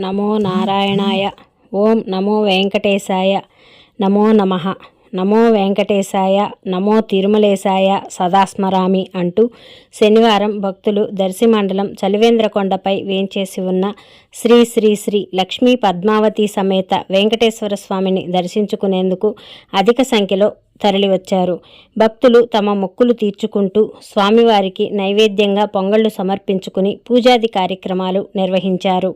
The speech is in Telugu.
నమో నారాయణాయ. ఓం నమో వెంకటేశాయ. నమో నమ. నమో వెంకటేశాయ. నమో తిరుమలేశాయ. సదాస్మరామి అంటూ శనివారం భక్తులు దర్శి మండలం చలివేంద్రకొండపై వేంచేసి ఉన్న శ్రీ శ్రీ శ్రీ లక్ష్మీ పద్మావతి సమేత వెంకటేశ్వర స్వామిని దర్శించుకునేందుకు అధిక సంఖ్యలో తరలివచ్చారు. భక్తులు తమ మొక్కులు తీర్చుకుంటూ స్వామివారికి నైవేద్యంగా పొంగళ్ళు సమర్పించుకుని పూజాది కార్యక్రమాలు నిర్వహించారు.